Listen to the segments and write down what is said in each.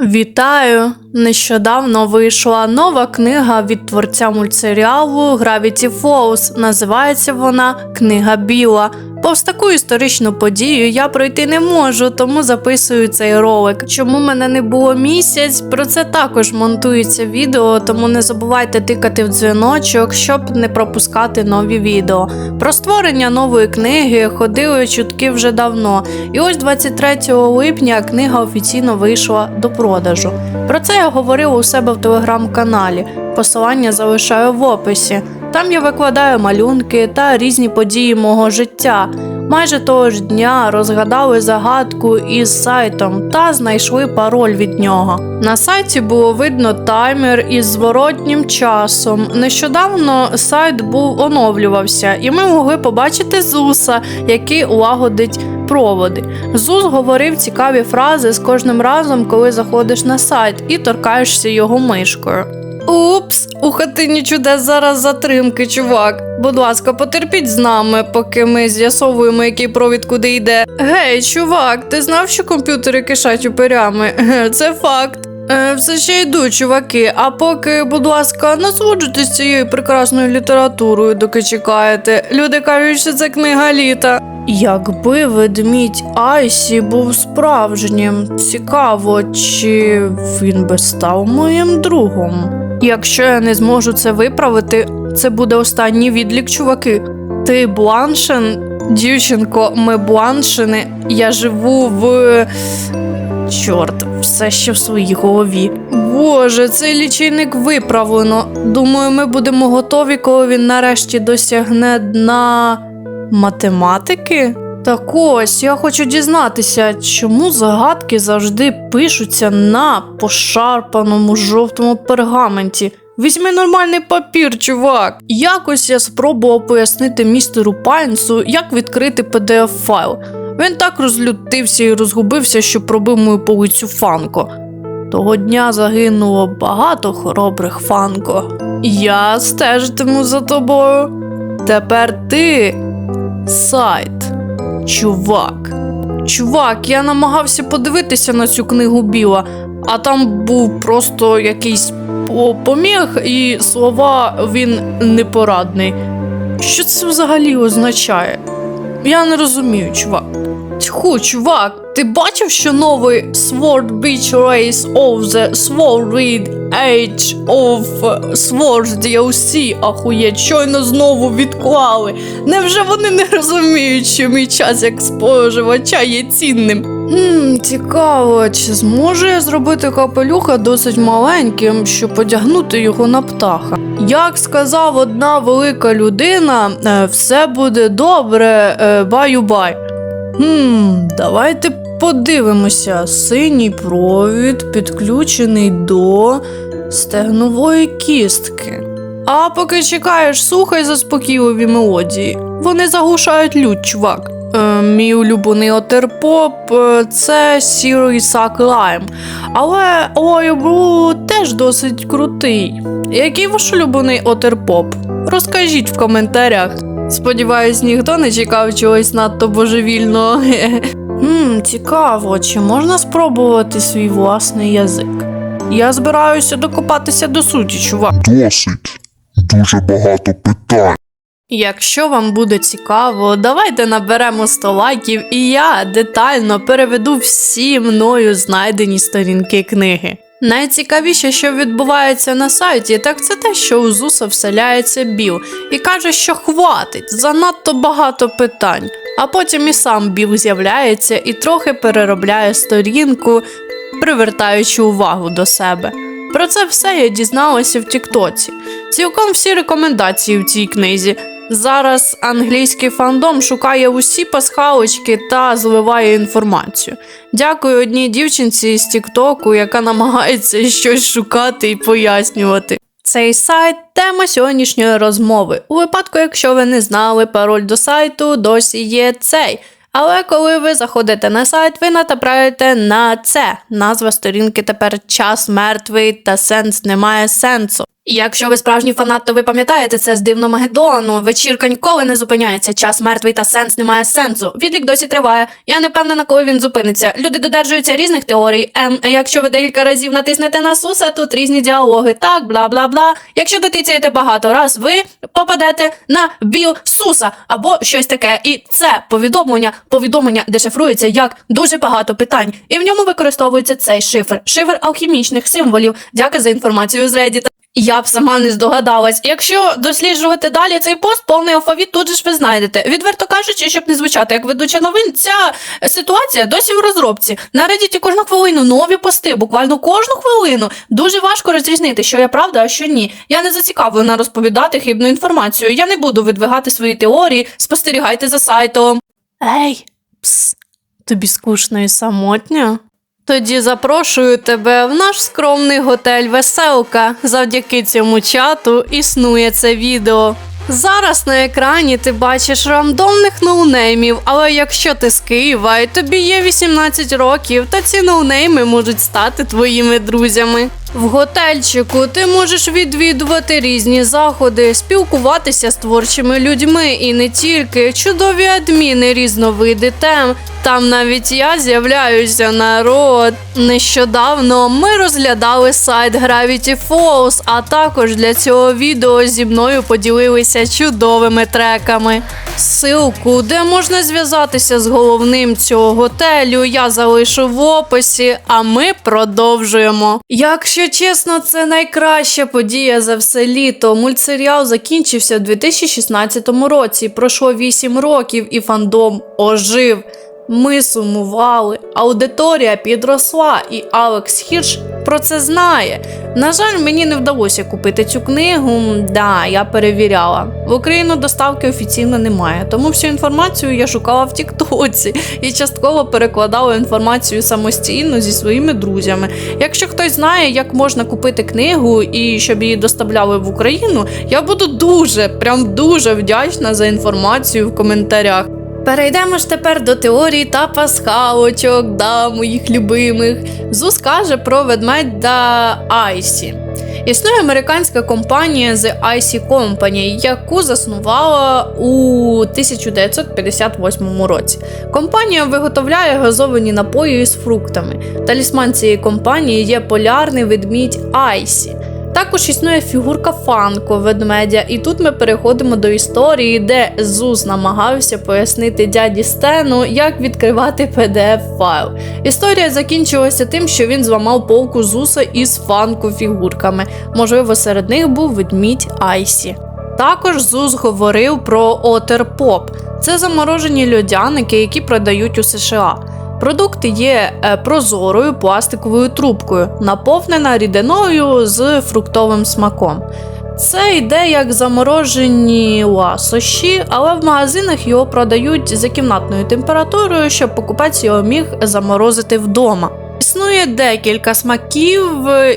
Вітаю! Нещодавно вийшла нова книга від творця мультсеріалу Gravity Falls. Називається вона Книга Біла. Повз таку історичну подію я пройти не можу, тому записую цей ролик. Чому мене не було місяць? Про це також монтується відео, тому не забувайте тикати в дзвіночок, щоб не пропускати нові відео. Про створення нової книги ходили чутки вже давно. І ось 23 липня книга офіційно вийшла до продажу. Про це я говорила у себе в телеграм-каналі. Посилання залишаю в описі. Там я викладаю малюнки та різні події мого життя. Майже того ж дня розгадали загадку із сайтом та знайшли пароль від нього. На сайті було видно таймер із зворотнім часом. Нещодавно сайт був оновлювався, і ми могли побачити Зуса, який лагодить проводи. Зус говорив цікаві фрази з кожним разом, коли заходиш на сайт і торкаєшся його мишкою. Упс, у хатині чудес зараз затримки, чувак. Будь ласка, потерпіть з нами, поки ми з'ясовуємо, який провід куди йде. Гей, чувак, ти знав, що комп'ютери кишать упирями? Це факт. Е, все ще йду, чуваки. А поки, будь ласка, насолоджуйтесь цією прекрасною літературою, доки чекаєте. Люди кажуть, що це книга літа. Якби ведмідь Айсі був справжнім, цікаво, чи він би став моїм другом. Якщо я не зможу це виправити, це буде останній відлік, чуваки. Ти бланшен, дівчинко, ми бланшини. Я живу в. Чорт, все ще в своїй голові. Боже, цей лічильник виправлено. Думаю, ми будемо готові, коли він нарешті досягне дна математики. Так ось, я хочу дізнатися, чому загадки завжди пишуться на пошарпаному жовтому пергаменті. Візьми нормальний папір, чувак. Якось я спробував пояснити містеру Пайнсу, як відкрити pdf файл. Він так розлютився і розгубився, що пробив мою полицю фанко. Того дня загинуло багато хоробрих фанко. Я стежитиму за тобою. Тепер ти сайт. Чувак. Чувак, я намагався подивитися на цю книгу Біла, а там був просто якийсь по- поміг, і слова він непорадний. Що це взагалі означає? Я не розумію, чувак. Тьху, чувак, ти бачив, що новий Sword Beach Race of the Sword Age of Swords DLC ахуєть, щойно знову відклали. Невже вони не розуміють, що мій час як споживача є цінним? Хм, цікаво, чи зможу я зробити капелюха досить маленьким, щоб одягнути його на птаха? Як сказав одна велика людина, е, все буде добре, е, баю-бай. Хм, давайте подивимося. Синій провід підключений до стегнової кістки. А поки чекаєш, слухай заспокійливі мелодії. Вони заглушають лють, чувак. Е, мій улюблений отерпоп е, це сірий сак лайм. Але Ой Блу теж досить крутий. Який ваш улюблений отерпоп? Розкажіть в коментарях. Сподіваюсь, ніхто не чекав чогось надто божевільного. Хм, цікаво, чи можна спробувати свій власний язик? Я збираюся докопатися до суті, чувак. Досить. Дуже багато питань. Якщо вам буде цікаво, давайте наберемо 100 лайків, і я детально переведу всі мною знайдені сторінки книги. Найцікавіше, що відбувається на сайті, так це те, що у Зуса вселяється Біл і каже, що хватить, занадто багато питань. А потім і сам Біл з'являється і трохи переробляє сторінку, привертаючи увагу до себе. Про це все я дізналася в Тіктоці. Цілком всі рекомендації в цій книзі. Зараз англійський фандом шукає усі пасхалочки та зливає інформацію. Дякую одній дівчинці з Тіктоку, яка намагається щось шукати і пояснювати. Цей сайт тема сьогоднішньої розмови. У випадку, якщо ви не знали, пароль до сайту досі є цей. Але коли ви заходите на сайт, ви натапляєте на це. Назва сторінки тепер час мертвий та сенс немає сенсу. Якщо ви справжній фанат, то ви пам'ятаєте це з дивно Магедону. Вечірка ніколи не зупиняється. Час мертвий та сенс немає сенсу. Відлік досі триває. Я не впевнена, коли він зупиниться. Люди додержуються різних теорій. Ем, якщо ви декілька разів натиснете на суса, тут різні діалоги. Так, бла бла бла. Якщо дотицяєте багато раз, ви попадете на біо суса або щось таке. І це повідомлення, повідомлення дешифрується як дуже багато питань, і в ньому використовується цей шифр, шифр алхімічних символів. Дяка за інформацію з Reddit. Я б сама не здогадалась. Якщо досліджувати далі цей пост, повний алфавіт тут же ж ви знайдете. Відверто кажучи, щоб не звучати як ведуча новин, ця ситуація досі в розробці. На Reddit кожну хвилину нові пости, буквально кожну хвилину. Дуже важко розрізнити, що я правда, а що ні. Я не зацікавлена розповідати хибну інформацію. Я не буду видвигати свої теорії. Спостерігайте за сайтом. Ей, пс, тобі скучно і самотньо? Тоді запрошую тебе в наш скромний готель Веселка. Завдяки цьому чату існує це відео. Зараз на екрані ти бачиш рандомних ноунеймів, але якщо ти з Києва і тобі є 18 років, то ці ноунейми можуть стати твоїми друзями. В готельчику ти можеш відвідувати різні заходи, спілкуватися з творчими людьми і не тільки чудові адміни, різновиди тем. Там навіть я з'являюся народ. Нещодавно ми розглядали сайт Gravity Falls, а також для цього відео зі мною поділилися чудовими треками. Ссылку, де можна зв'язатися з головним цього готелю, я залишу в описі, а ми продовжуємо. Якщо чесно, це найкраща подія за все літо. Мультсеріал закінчився у 2016 році. Пройшло 8 років, і фандом ожив. Ми сумували, аудиторія підросла, і Алекс Хірш про це знає. На жаль, мені не вдалося купити цю книгу. Да, я перевіряла. В Україну доставки офіційно немає, тому всю інформацію я шукала в Тіктоці і частково перекладала інформацію самостійно зі своїми друзями. Якщо хтось знає, як можна купити книгу і щоб її доставляли в Україну, я буду дуже, прям дуже вдячна за інформацію в коментарях. Перейдемо ж тепер до теорії та пасхалочок, да, моїх любимих. Зус каже про ведмедя Айсі. Існує американська компанія The Icy Company, яку заснувала у 1958 році. Компанія виготовляє газовані напої із фруктами. Талісман цієї компанії є полярний ведмідь Айсі. Також існує фігурка Фанко ведмедя, і тут ми переходимо до історії, де Зус намагався пояснити дяді Стену, як відкривати pdf файл. Історія закінчилася тим, що він зламав полку Зуса із фанко фігурками. Можливо, серед них був ведмідь Айсі. Також Зус говорив про Отерпоп. Це заморожені льодяники, які продають у США. Продукт є е, прозорою пластиковою трубкою, наповнена рідиною з фруктовим смаком. Це йде як заморожені ласощі, але в магазинах його продають за кімнатною температурою, щоб покупець його міг заморозити вдома. Існує декілька смаків,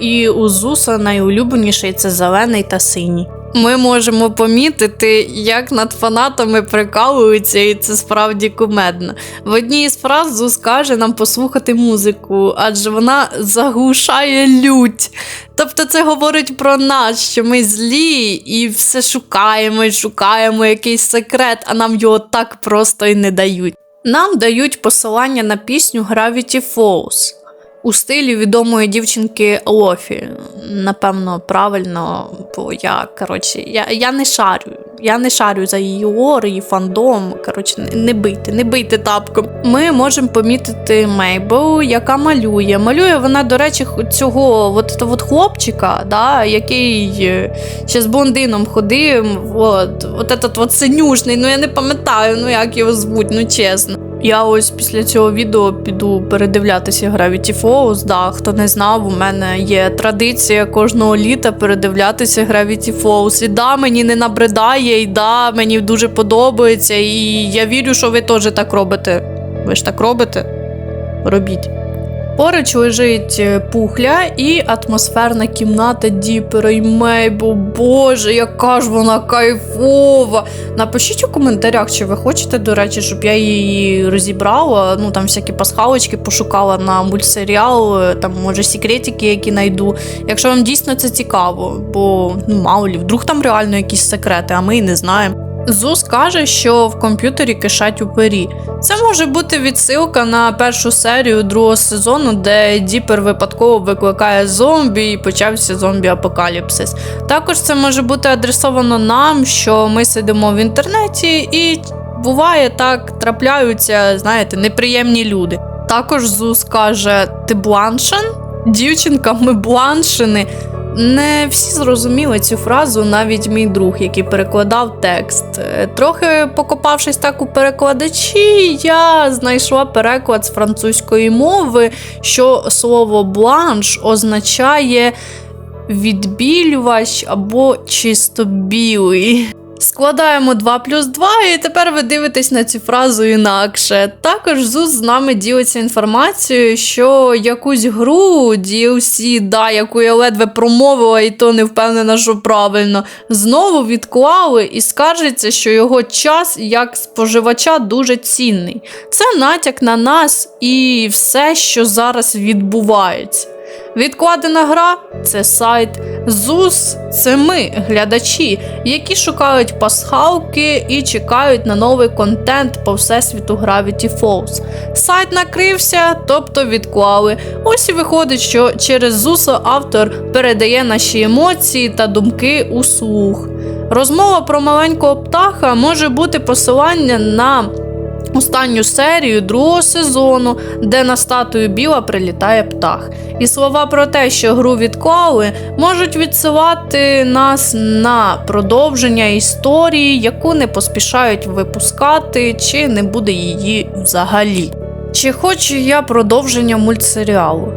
і у Зуса найулюбленіший це зелений та синій. Ми можемо помітити, як над фанатами прикалуються, і це справді кумедно. В одній із фраз Зус каже нам послухати музику, адже вона заглушає лють. Тобто це говорить про нас, що ми злі і все шукаємо і шукаємо якийсь секрет, а нам його так просто і не дають. Нам дають посилання на пісню Gravity Falls у стилі відомої дівчинки Лофі. Напевно, правильно, бо я, коротше, я, я не шарю. Я не шарю за її лор, її фандом. Коротше, не- не бийте, не бийте тапком. Ми можемо помітити Мейбл, яка малює. Малює вона, до речі, цього от, от хлопчика, да, який е, ще з блондином ходив. От, от этот от синюшний, ну я не пам'ятаю, ну як його звуть, ну чесно. Я ось після цього відео піду передивлятися Gravity Falls. Да, хто не знав, у мене є традиція кожного літа передивлятися Gravity Falls. І да, мені не набридає, і да, мені дуже подобається. І я вірю, що ви теж так робите. Ви ж так робите? Робіть. Поруч лежить е, пухля і атмосферна кімната Діпера і Мейбл. Боже, яка ж вона кайфова! Напишіть у коментарях, чи ви хочете, до речі, щоб я її розібрала. Ну там всякі пасхалочки пошукала на мультсеріал, е, там може секретики, які знайду. Якщо вам дійсно це цікаво, бо ну мало лі, вдруг там реально якісь секрети, а ми і не знаємо. Зус каже, що в комп'ютері кишать упері. Це може бути відсилка на першу серію другого сезону, де Діпер випадково викликає зомбі і почався зомбі-апокаліпсис. Також це може бути адресовано нам, що ми сидимо в інтернеті, і буває так, трапляються, знаєте, неприємні люди. Також Зус каже: Ти бланшен? Дівчинка, ми бланшини. Не всі зрозуміли цю фразу, навіть мій друг, який перекладав текст. Е, Трохи покопавшись так у перекладачі, я знайшла переклад з французької мови, що слово бланш означає відбілювач або чисто білий. Складаємо 2 плюс 2, і тепер ви дивитесь на цю фразу інакше. Також ЗУЗ з нами ділиться інформацією, що якусь гру DLC, да, яку я ледве промовила, і то не впевнена, що правильно, знову відклали і скаржиться, що його час як споживача дуже цінний. Це натяк на нас і все, що зараз відбувається. Відкладена гра це сайт. ЗУС це ми, глядачі, які шукають пасхалки і чекають на новий контент по всесвіту Gravity Falls. Сайт накрився, тобто відклали. Ось і виходить, що через ЗУСа автор передає наші емоції та думки у слух. Розмова про маленького птаха може бути посилання на останню серію другого сезону, де на статую Біла прилітає птах. І слова про те, що гру відклали, можуть відсилати нас на продовження історії, яку не поспішають випускати, чи не буде її взагалі. Чи хочу я продовження мультсеріалу?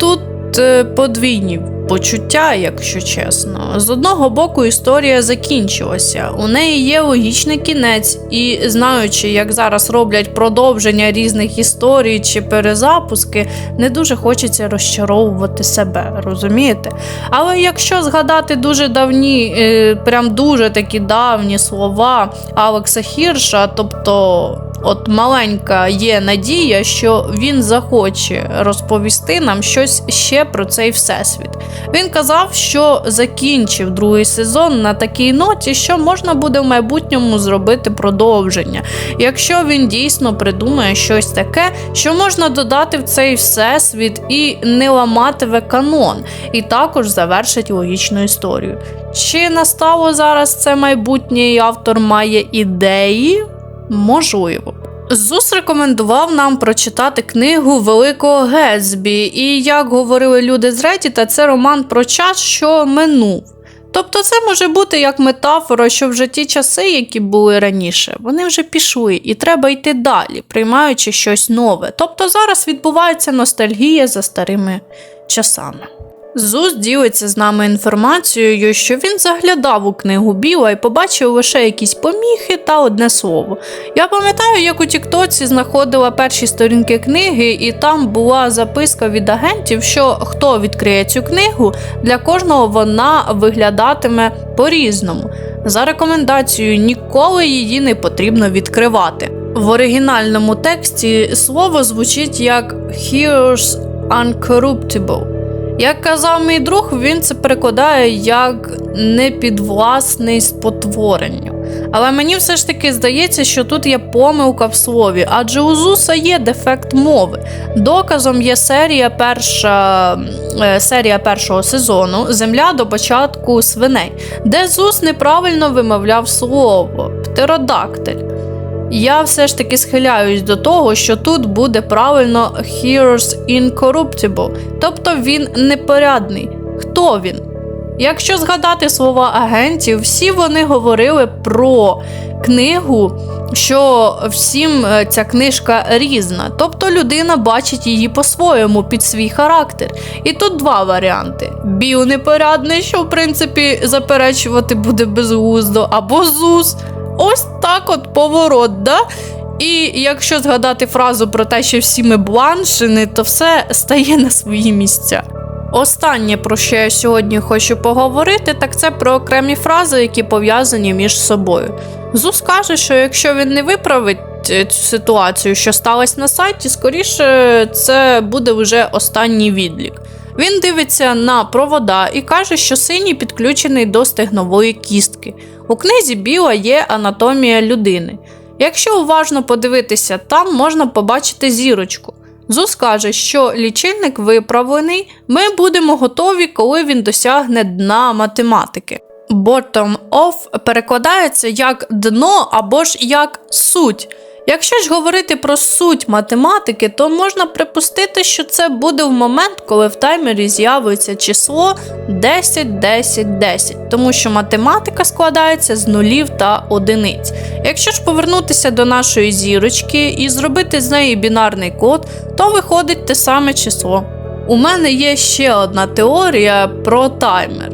Тут е, подвійні почуття, якщо чесно. З одного боку, історія закінчилася. У неї є логічний кінець, і знаючи, як зараз роблять продовження різних історій чи перезапуски, не дуже хочеться розчаровувати себе, розумієте? Але якщо згадати дуже давні, е, прям дуже такі давні слова Алекса Хірша, тобто. От маленька є надія, що він захоче розповісти нам щось ще про цей всесвіт. Він казав, що закінчив другий сезон на такій ноті, що можна буде в майбутньому зробити продовження, якщо він дійсно придумає щось таке, що можна додати в цей всесвіт і не ламатиме канон, і також завершить логічну історію. Чи настало зараз це майбутнє, і автор має ідеї? Можливо. Зус рекомендував нам прочитати книгу Великого Гетсбі, і як говорили люди з Reddit, це роман про час, що минув. Тобто це може бути як метафора, що вже ті часи, які були раніше, вони вже пішли, і треба йти далі, приймаючи щось нове. Тобто зараз відбувається ностальгія за старими часами. Зус ділиться з нами інформацією, що він заглядав у книгу Біла і побачив лише якісь поміхи та одне слово. Я пам'ятаю, як у Тіктоці знаходила перші сторінки книги, і там була записка від агентів, що хто відкриє цю книгу, для кожного вона виглядатиме по-різному. За рекомендацією, ніколи її не потрібно відкривати. В оригінальному тексті слово звучить як Heroes Uncorruptible. Як казав мій друг, він це перекладає як непідвласний спотворенню. Але мені все ж таки здається, що тут є помилка в слові, адже у Зуса є дефект мови. Доказом є серія перша, е, серія першого сезону Земля до початку свиней, де Зус неправильно вимовляв слово птеродактиль. Я все ж таки схиляюсь до того, що тут буде правильно Heroes Incorruptible, тобто він непорядний. Хто він? Якщо згадати слова агентів, всі вони говорили про книгу, що всім е, ця книжка різна, тобто людина бачить її по-своєму під свій характер. І тут два варіанти: Біл непорядний, що в принципі заперечувати буде безглуздо, або Зус. Ось так от поворот, да? І якщо згадати фразу про те, що всі ми бланшини, то все стає на свої місця. Останнє, про що я сьогодні хочу поговорити, так це про окремі фрази, які пов'язані між собою. Зус каже, що якщо він не виправить е, цю ситуацію, що сталося на сайті, скоріше це буде вже останній відлік. Він дивиться на провода і каже, що синій підключений до стегнової кістки. У книзі Біла є анатомія людини. Якщо уважно подивитися, там можна побачити зірочку. Зус каже, що лічильник виправлений, ми будемо готові, коли він досягне дна математики. Bottom of перекладається як дно або ж як суть. Якщо ж говорити про суть математики, то можна припустити, що це буде в момент, коли в таймері з'явиться число 10, 10, 10, тому що математика складається з нулів та одиниць. Якщо ж повернутися до нашої зірочки і зробити з неї бінарний код, то виходить те саме число. У мене є ще одна теорія про таймер.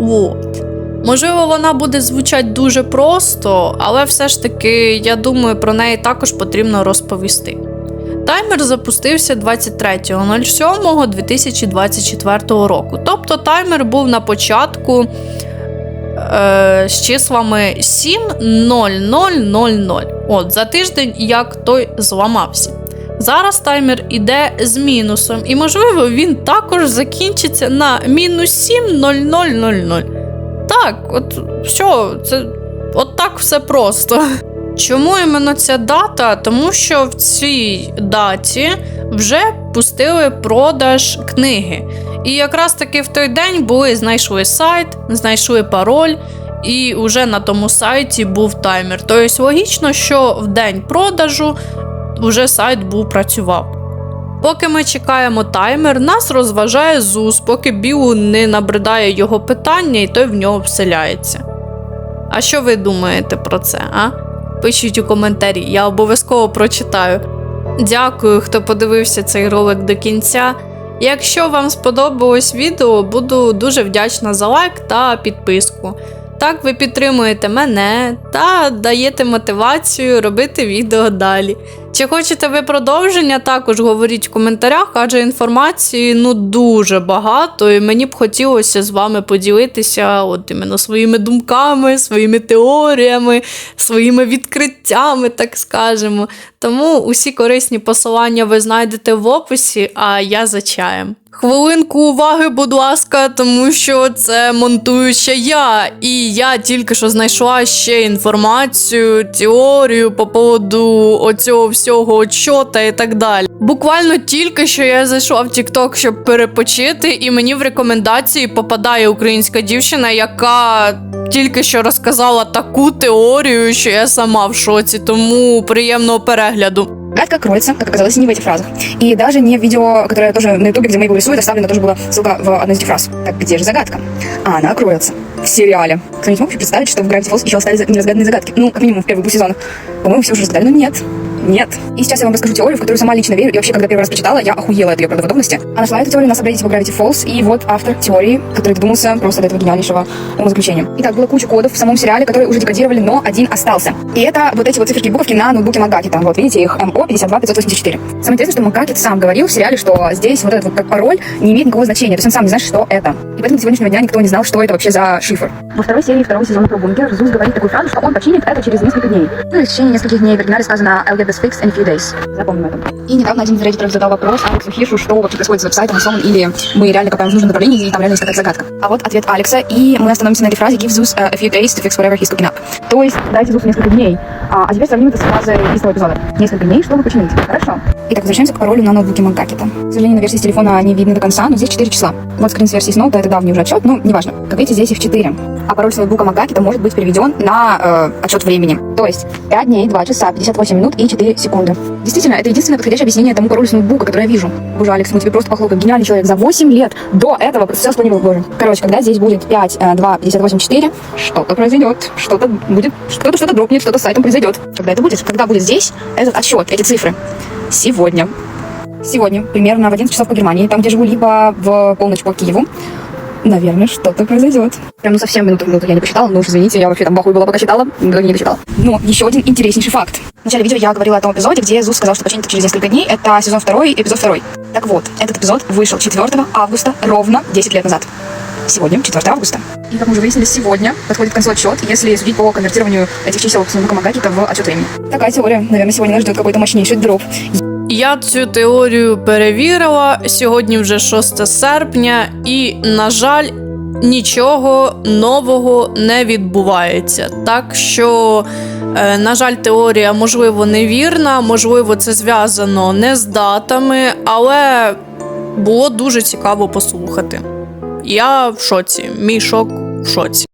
От. Можливо, вона буде звучати дуже просто, але все ж таки, я думаю, про неї також потрібно розповісти. Таймер запустився 23.07.2024 року. Тобто таймер був на початку е, з числами 7.0000. От, за тиждень як той зламався. Зараз таймер іде з мінусом, і можливо він також закінчиться на мінус 7.0000. Так, от все, це от так все просто. Чому іменно ця дата? Тому що в цій даті вже пустили продаж книги. І якраз таки в той день були знайшли сайт, знайшли пароль, і вже на тому сайті був таймер. Тобто логічно, що в день продажу вже сайт був працював. Поки ми чекаємо таймер, нас розважає ЗУС, поки Білу не набридає його питання, і той в нього вселяється. А що ви думаєте про це, а? Пишіть у коментарі, я обов'язково прочитаю. Дякую, хто подивився цей ролик до кінця. Якщо вам сподобалось відео, буду дуже вдячна за лайк та підписку. Так ви підтримуєте мене та даєте мотивацію робити відео далі. Чи хочете ви продовження, також говоріть в коментарях, адже інформації ну дуже багато, і мені б хотілося з вами поділитися от іменно своїми думками, своїми теоріями, своїми відкриттями, так скажемо. Тому усі корисні посилання ви знайдете в описі, а я за чаєм. Хвилинку уваги, будь ласка, тому що це монтую ще я, і я тільки що знайшла ще інформацію, теорію по поводу оцього всього отчота і так далі. Буквально тільки що я зайшла в TikTok, щоб перепочити, і мені в рекомендації попадає українська дівчина, яка тільки що розказала таку теорію, що я сама в шоці, тому приємного перегляду. Гадка кроется, как оказалось, не в этих фразах. И даже не в видео, которое тоже на ютубе, где Мейбл рисует, оставлена тоже была ссылка в одной из этих фраз. Так где же загадка? А она кроется в сериале. Кто-нибудь мог вообще представить, что в Gravity Falls еще остались неразгаданные загадки? Ну, как минимум в первых двух сезонах. По-моему, все уже разгадали, но нет. Нет. И сейчас я вам расскажу теорию, в которую сама лично верю. И вообще, когда первый раз прочитала, я охуела от ее правдоподобности. А нашла эту теорию на сабреддите по Gravity Falls. И вот автор теории, который додумался просто до этого гениальнейшего умозаключения. Итак, было куча кодов в самом сериале, которые уже декодировали, но один остался. И это вот эти вот циферки и буковки на ноутбуке Макаки. Там вот видите их МО 52584. Самое интересное, что Макаки сам говорил в сериале, что здесь вот этот вот как пароль не имеет никакого значения. То есть он сам не знает, что это. И поэтому до сегодняшнего дня никто не знал, что это вообще за шифр. Во второй серии второго сезона про бункер Зус говорит такую фразу, что он починит это через несколько дней. Ну и в течение нескольких дней в оригинале сказано get this fixed in few days. Запомним это. И недавно один из реддиторов задал вопрос Алексу Хишу, что вообще происходит с веб-сайтом, сломан или мы реально копаем в нужном направлении, и там реально есть какая-то загадка. А вот ответ Алекса, и мы остановимся на этой фразе give Zeus uh, a few days to fix whatever he's cooking up. То есть дайте Зусу несколько дней. А, а теперь сравним это с фразой из того эпизода. Несколько дней, чтобы починить. Хорошо. Итак, возвращаемся к паролю на ноутбуке Макакета. К сожалению, на версии с телефона не видно до конца, но здесь 4 числа. Вот скрин с версии с ноута, это давний уже отчет, но неважно. Как видите, здесь их 4. А пароль с ноутбука Макакета может быть переведен на э, отчет времени. То есть 5 дней, 2 часа, 58 минут и 4 секунды. Действительно, это единственное подходящее объяснение тому паролю с ноутбука, которое я вижу. Боже, Алекс, мы тебе просто похлопаем. Гениальный человек. За 8 лет до этого все спланировал, боже. Короче, когда здесь будет 5, э, 2, 58, 4, что-то произойдет. Что-то будет, что-то что-то дропнет, что-то с сайтом произойдет. Когда это будет? Когда будет здесь этот отсчет, эти цифры? Сегодня. Сегодня, примерно в 11 часов по Германии, там, где живу, либо в полночь по Киеву, наверное, что-то произойдет. Прям, ну, совсем минуту в минуту я не посчитала, ну уж извините, я вообще там бахуй была, пока считала, в итоге не досчитала. Но еще один интереснейший факт. В начале видео я говорила о том эпизоде, где Зус сказал, что починит через несколько дней. Это сезон второй, эпизод второй. Так вот, этот эпизод вышел 4 августа, ровно 10 лет назад. Сегодня 4 августа. И как мы уже выяснили, сегодня подходит к концу отсчет, если судить по конвертированию этих чисел с Магакита в отчет времени. Такая теория. Наверное, сегодня нас ждет какой-то мощнейший дроп. Я цю теорію перевірила. Сьогодні вже 6 серпня, і, на жаль, нічого нового не відбувається. Так що, е, на жаль, теорія можливо невірна, можливо, це зв'язано не з датами, але було дуже цікаво послухати. Я в шоці. Мій шок в шоці.